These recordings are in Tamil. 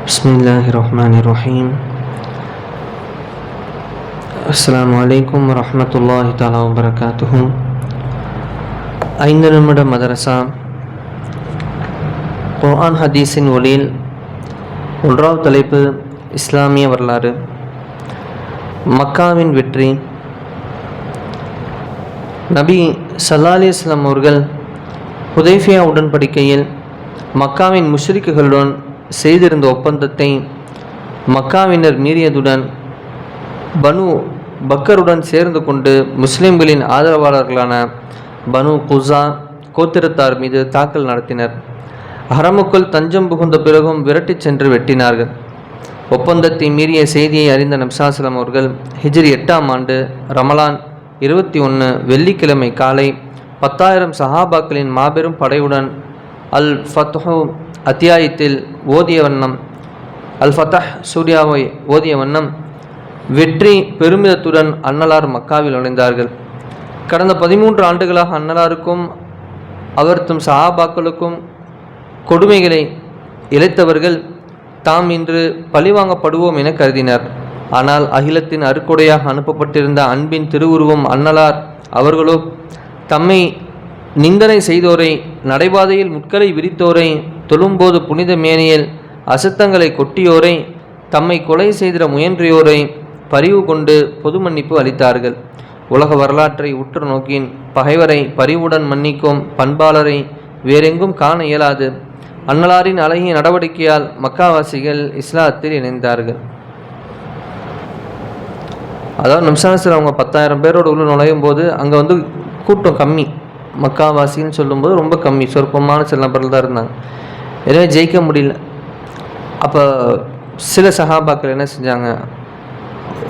بسم الله الرحمن الرحيم السلام عليكم ورحمة الله تعالى وبركاته ஐந்து நிமிட மதரசா குர்ஆன் ஹதீஸின் ஒளியில் ஒன்றாவது தலைப்பு இஸ்லாமிய வரலாறு மக்காவின் வெற்றி நபி சல்லா அலிஸ்லாம் அவர்கள் ஹுதைஃபியா உடன்படிக்கையில் மக்காவின் முஷ்ரிக்குகளுடன் செய்திருந்த ஒப்பந்தத்தை மக்காவினர் மீறியதுடன் பனு பக்கருடன் சேர்ந்து கொண்டு முஸ்லிம்களின் ஆதரவாளர்களான பனு குசா கோத்திரத்தார் மீது தாக்கல் நடத்தினர். ஹரமுக்குள் தஞ்சம் புகுந்த பிறகும் விரட்டிச் சென்று வெட்டினார்கள். ஒப்பந்தத்தை மீறிய செய்தியை அறிந்த நப்சாசலம் அவர்கள் ஹிஜ்ரி எட்டாம் ஆண்டு ரமலான் இருபத்தி ஒன்று வெள்ளிக்கிழமை காலை பத்தாயிரம் சஹாபாக்களின் மாபெரும் படையுடன் அல் ஃபத்ஹூ அத்தியாயத்தில் ஓதிய வண்ணம் அல் ஃபத்தஹ் சூர்யாவை ஓதிய வண்ணம் வெற்றி பெருமிதத்துடன் அன்னலார் மக்காவில் நுழைந்தார்கள். கடந்த பதிமூன்று ஆண்டுகளாக அன்னலாருக்கும் அவர்த்தும் சஹாபாக்களுக்கும் கொடுமைகளை இழைத்தவர்கள் தாம் இன்று பழிவாங்கப்படுவோம் என கருதினர். ஆனால் அகிலத்தின் அருக்கொடையாக அனுப்பப்பட்டிருந்த அன்பின் திருவுருவம் அன்னலார் அவர்களோ தம்மை நிந்தனை செய்தோரை நடைபாதையில் முட்களை விரித்தோரை தொழும்போது புனித மேனியில் அசுத்தங்களை கொட்டியோரை தம்மை கொலை செய்திட முயன்றியோரை பரிவு கொண்டு பொது மன்னிப்பு அளித்தார்கள். உலக வரலாற்றை உற்று நோக்கின் பகைவரை பரிவுடன் மன்னிக்கும் பண்பாளரை வேறெங்கும் காண இயலாது. அன்னலாரின் அழகிய நடவடிக்கையால் மக்காவாசிகள் இஸ்லாத்தில் இணைந்தார்கள். அதாவது நிம்சானத்தில் அவங்க பத்தாயிரம் பேரோட உள்ள நுழையும் போது அங்கே வந்து கூட்டம் கம்மி. மக்காவாசின்னு சொல்லும்போது ரொம்ப கம்மி. சொற்பமான சில நபர்கள் தான் இருந்தாங்க. எனவே ஜெயிக்க முடியல. அப்போ சில சகாபாக்கள் என்ன செஞ்சாங்க?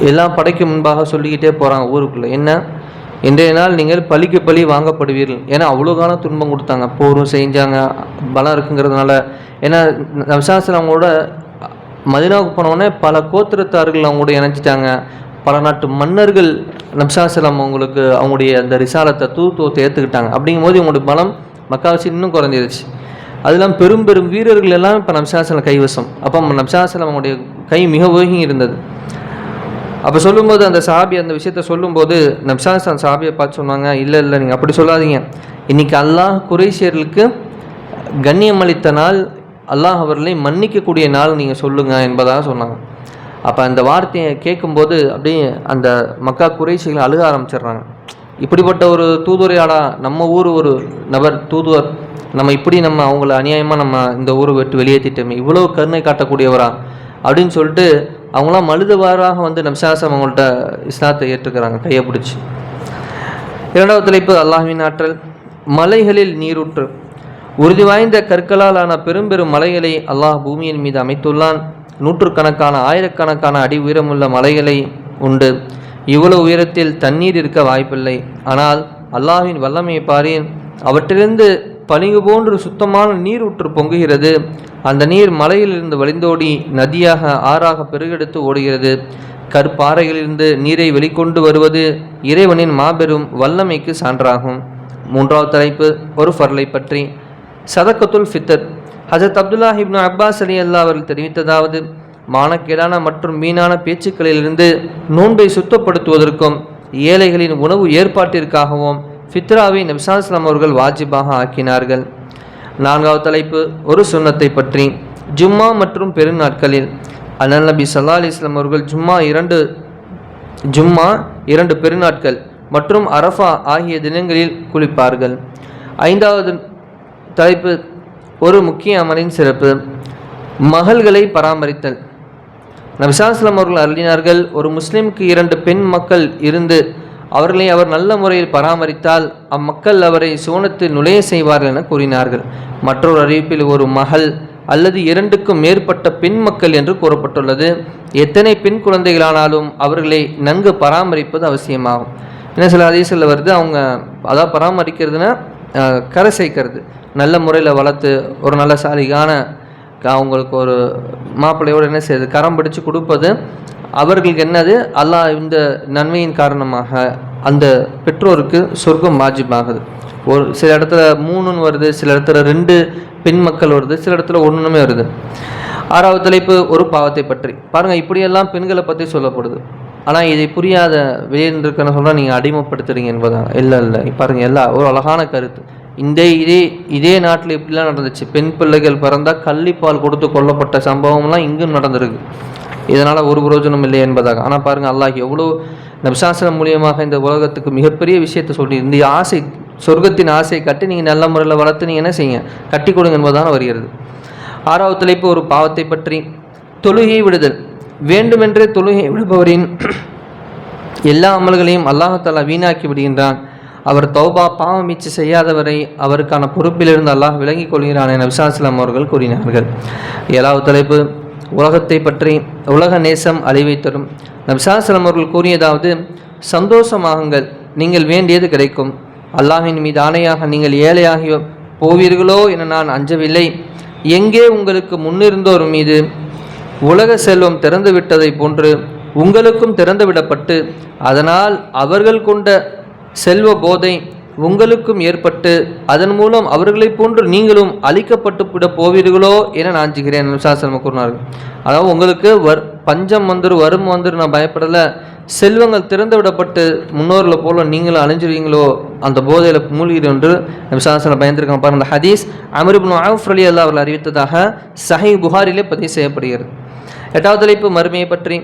எல்லா படைக்கு முன்பாக சொல்லிக்கிட்டே போகிறாங்க ஊருக்குள்ளே. என்ன? இன்றைய நாள் நீங்கள் பழிக்கு பழி வாங்கப்படுவீர்கள். ஏன்னா அவ்வளோ காலம் துன்பம் கொடுத்தாங்க. போரும் செஞ்சாங்க. பலம் இருக்குங்கிறதுனால. ஏன்னா விசாசன் அவங்களோட மதினாவுக்கு போனவுடனே பல கோத்திரத்தார்கள் அவங்களோட இணைஞ்சிட்டாங்க. பல நாட்டு மன்னர்கள் நப்சாசலம் அவங்களுக்கு அவங்களுடைய அந்த ரிசாலத்தை தூத்துவத்தை ஏற்றுக்கிட்டாங்க அப்படிங்கும் போது இவங்களுடைய பலம் மக்காவசி இன்னும் குறைஞ்சிருச்சு. அதெல்லாம் பெரும் பெரும் வீரர்கள் எல்லாம் இப்போ நம்சாசலம் கைவசம். அப்போ நம்சாசலம் அவனுடைய கை மிக உயகி இருந்தது. அப்போ சொல்லும்போது அந்த சாபி அந்த விஷயத்த சொல்லும்போது நப்சாசன் சாபியை பார்த்து சொன்னாங்க இல்லை இல்லை நீங்கள் அப்படி சொல்லாதீங்க. இன்னைக்கு அல்லாஹ் குறைசியர்களுக்கு கண்ணியம் அளித்த நாள் அல்லாஹ் அவர்களை மன்னிக்கக்கூடிய நாள் நீங்கள் சொல்லுங்கள் என்பதாக சொன்னாங்க. அப்போ அந்த வார்த்தையை கேட்கும்போது அப்படியே அந்த மக்கா குறைசிகளை அழுக ஆரம்பிச்சிடுறாங்க. இப்படிப்பட்ட ஒரு தூதுரையாடா நம்ம ஊர் ஒரு நபர் தூதுவர் நம்ம இப்படி நம்ம அவங்கள அநியாயமாக நம்ம இந்த ஊரை விட்டு வெளியேற்றிட்டோமே இவ்வளோ கருணை காட்டக்கூடியவரா அப்படின்னு சொல்லிட்டு அவங்களாம் மழுதுவாராக வந்து நம்சாசம் அவங்கள்ட்ட இஸ்லாத்தை ஏற்றுக்கிறாங்க கையை பிடிச்சி. இரண்டாவது தலைப்பு அல்லாஹ்வின் ஆற்றல். மலைகளில் நீரூற்று. உறுதி வாய்ந்த கற்களால் ஆன பெரும் பெரும் மலைகளை அல்லாஹ் பூமியின் மீது அமைத்துள்ளான். நூற்றுக்கணக்கான ஆயிரக்கணக்கான அடி உயரமுள்ள மலைகளை உண்டு. இவ்வளவு உயரத்தில் தண்ணீர் இருக்க வாய்ப்பில்லை. ஆனால் அல்லாவின் வல்லமையை பாரேன் அவற்றிலிருந்து பளிங்கு போன்று சுத்தமான நீர் ஊற்று பொங்குகிறது. அந்த நீர் மலையிலிருந்து வழிந்தோடி நதியாக ஆறாக பெருகெடுத்து ஓடுகிறது. கற்பாறைகளிலிருந்து நீரை வெளிக்கொண்டு வருவது இறைவனின் மாபெரும் வல்லமைக்கு சான்றாகும். மூன்றாவது தலைப்பு ஒரு ஃபர்லை பற்றி. சதக்கத்துல் ஃபித்தர். ஹசரத் அப்துல்லா இப்னு அப்பாஸ் அலி அல்லா அவர்கள் தெரிவித்ததாவது மானக்கேடான மற்றும் மீனான பேச்சுக்களிலிருந்து நோன்பை சுத்தப்படுத்துவதற்கும் ஏழைகளின் உணவு ஏற்பாட்டிற்காகவும் ஃபித்ராவை நபிசாஸ்லாம் அவர்கள் வாஜிபாக ஆக்கினார்கள். நான்காவது தலைப்பு ஒரு சுண்ணத்தை பற்றி. ஜும்மா மற்றும் பெருநாட்களில் அனல் நபி சல்லா அலிஸ்லாம் அவர்கள் ஜும்மா இரண்டு ஜும்மா இரண்டு பெருநாட்கள் மற்றும் அரஃபா ஆகிய தினங்களில் குளிப்பார்கள். ஐந்தாவது தலைப்பு ஒரு முக்கிய அமலின் சிறப்பு. மகள்களை பராமரித்தல். நபிசாஸ்லாம் அவர்கள் அருளினார்கள் ஒரு முஸ்லிமுக்கு இரண்டு பெண் மக்கள் இருந்து அவர்களை அவர் நல்ல முறையில் பராமரித்தால் அம்மக்கள் அவரை சோனத்தில் நுழைய செய்வார்கள் என கூறினார்கள். மற்றொரு அறிவிப்பில் ஒரு மகள் அல்லது இரண்டுக்கும் மேற்பட்ட பெண் மக்கள் என்று கூறப்பட்டுள்ளது. எத்தனை பெண் குழந்தைகளானாலும் அவர்களை நன்கு பராமரிப்பது அவசியமாகும். என்ன சில அதிசயில் வருது அவங்க அதாவது பராமரிக்கிறதுனா கரை சேர்க்கிறது. நல்ல முறையில் வளர்த்து ஒரு நல்ல சாலிகான அவங்களுக்கு ஒரு மாப்பிள்ளையோடு என்ன செய்யுது? கரம் பிடிச்சு கொடுப்பது அவர்களுக்கு என்னது? அல்லாஹ் இந்த நன்மையின் காரணமாக அந்த பெற்றோருக்கு சொர்க்கம் வாஜிபாகுது. ஒரு சில இடத்துல மூணுன்னு வருது சில இடத்துல ரெண்டு பெண் மக்கள் வருது சில இடத்துல ஒன்றுமே வருது. ஆறாவது தலைப்பு ஒரு பாவத்தை பற்றி. பாருங்கள் இப்படியெல்லாம் பெண்களை பற்றி சொல்லப்படுது. ஆனால் இதை புரியாத வெளியிருந்திருக்கன்னு சொன்னால் நீங்கள் அடிமைப்படுத்துறீங்க என்பதான் இல்லை இல்லை. பாருங்கள் எல்லா ஒரு அழகான கருத்து. இந்த இதே இதே நாட்டில் இப்படிலாம் நடந்துச்சு. பெண் பிள்ளைகள் பிறந்தால் கள்ளிப்பால் கொடுத்து கொல்லப்பட்ட சம்பவம்லாம் இங்கும் நடந்திருக்கு. இதனால் ஒரு பிரயோஜனம் இல்லை என்பதாக. ஆனால் பாருங்கள் அல்லாஹ் எவ்வளோ நபிசாசனம் மூலியமாக இந்த உலகத்துக்கு மிகப்பெரிய விஷயத்தை சொல்லி இந்த ஆசை சொர்க்கத்தின் ஆசையை கட்டி நீங்கள் நல்ல முறையில் வளர்த்து நீங்கள் என்ன செய்யுங்க? கட்டி கொடுங்க என்பதுதான் வருகிறது. ஆறாவது தலைப்பு ஒரு பாவத்தை பற்றி. தொழுகை விடுதல். வேண்டுமென்றே தொழுகை விடுபவரின் எல்லா அமல்களையும் அல்லாஹாலா வீணாக்கி விடுகின்றான். அவர் தௌபா பாவமீச்சு செய்யாதவரை அவருக்கான பொறுப்பிலிருந்து அல்லாஹ் விளங்கிக் கொள்கிறான் என விசாஸ்லாம் அவர்கள் கூறினார்கள். ஏழாவது தலைப்பு உலகத்தை பற்றி உலக நேசம் அழிவை தரும். நபிசாஸ்லம் அவர்கள் கூறியதாவது சந்தோஷமாகுங்கள் நீங்கள் வேண்டியது கிடைக்கும். அல்லாஹின் மீது ஆணையாக நீங்கள் ஏழையாகி போவீர்களோ என நான் அஞ்சவில்லை. எங்கே உங்களுக்கு முன்னிருந்தோர் மீது உலக செல்வம் திறந்து விட்டதை போன்று உங்களுக்கும் திறந்து விடப்பட்டு அதனால் அவர்கள் கொண்ட செல்வ போதை உங்களுக்கும் ஏற்பட்டு அதன் மூலம் அவர்களைப் போன்று நீங்களும் அழிக்கப்பட்டு விட போவீர்களோ என நாஞ்சுகிறேன் விசாசனம் கூறினார்கள். அதாவது உங்களுக்கு வர் பஞ்சம் வந்துரு வரும் வந்துரு நான் பயப்படலை. செல்வங்கள் திறந்து விடப்பட்டு முன்னோர்களை போல நீங்களும் அழிஞ்சிருவீங்களோ அந்த போதையில் மூழ்கிறோம் என்று விசாசனம் பயந்துருக்காங்க. பாருங்கள் அந்த ஹதீஸ் அமிர்பின் ஆஃப் அலி அல்லா அவர்கள் அறிவித்ததாக சஹி புகாரிலே பதிவு செய்யப்படுகிறது. எட்டாவது தலைப்பு மறுமையை பற்றி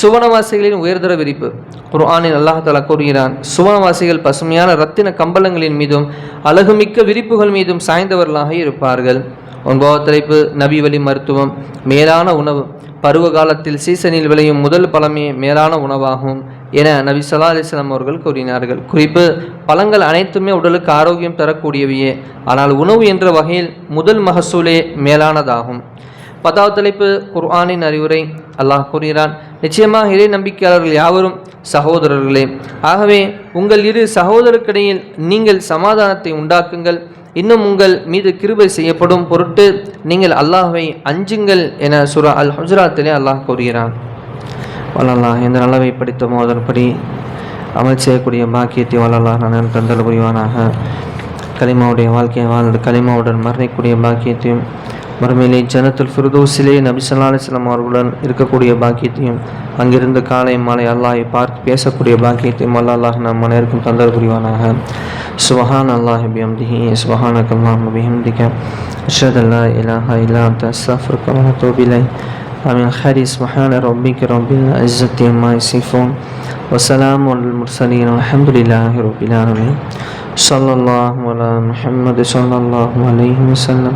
சுவனவாசிகளின் உயர்தர விரிப்பு. குர்ஆனில் அல்லாஹாலா கூறுகிறான் சுவனவாசிகள் பசுமையான ரத்தின கம்பளங்களின் மீதும் அழகுமிக்க விரிப்புகள் மீதும் சாய்ந்தவர்களாக இருப்பார்கள். ஒன்பதாவது தலைப்பு நபி வழி மருத்துவம். மேலான உணவு. பருவ காலத்தில் சீசனில் விளையும் முதல் பழமே மேலான உணவாகும் என நபி சலா அலிஸ்லாம் அவர்கள் கூறினார்கள். குறிப்பு பழங்கள் அனைத்துமே உடலுக்கு ஆரோக்கியம் தரக்கூடியவையே. ஆனால் உணவு என்ற வகையில் முதல் மகசூலே மேலானதாகும். பத்தாவது தலைப்பு குர்ஆனின் அறிவுரை. அல்லாஹ் கூறுகிறான் நிச்சயமாக இறை நம்பிக்கையாளர்கள் யாவரும் சகோதரர்களே. ஆகவே உங்கள் இரு சகோதரருக்கிடையில் நீங்கள் சமாதானத்தை உண்டாக்குங்கள். இன்னும் உங்கள் மீது கிருபை செய்யப்படும் பொருட்டு நீங்கள் அல்லாஹை அஞ்சுங்கள் என சுரா அல் ஹுஜராத்திலே அல்லாஹ் கூறுகிறான். வல்லல்லாஹ் இந்த நல்லவை படித்தோமோ அதன்படி அமல் செய்யக்கூடிய பாக்கியத்தை வல்லல்லாஹ் நான் தந்தல் புரிவானாக. களிமாவுடைய வாழ்க்கையை வாழ்ந்து களிமாவுடன் மரணிக்கூடிய பாக்கியத்தையும் மறுமையிலே ஜனத்துல் ஃபிர்தோஸிலே நபிசல்லா அலிஸ்லாம் அவர்களுடன் இருக்கக்கூடிய பாக்கியத்தையும் அங்கிருந்து காலை மாலை அல்லாஹை பார்த்து பேசக்கூடிய பாக்கியத்தையும் அல்லா அல்லாஹ் நம் மனைவருக்கும் தந்தர் புரிவானாக சுபஹான் அல்லாஹ் பிஹம்திஹி சுபஹானக் அல்லாஹ் பிஹம்திக அஷ்ஹது அல்லா இலாஹா இல்லா அன்த அஸ்தக்ஃபிருக வ அத்தூபு இலைக் آمين خير سبحان ربك رب العزة عما يصفون وسلام على المرسلين والحمد لله رب العالمين صلى الله على محمد صلى الله عليه وسلم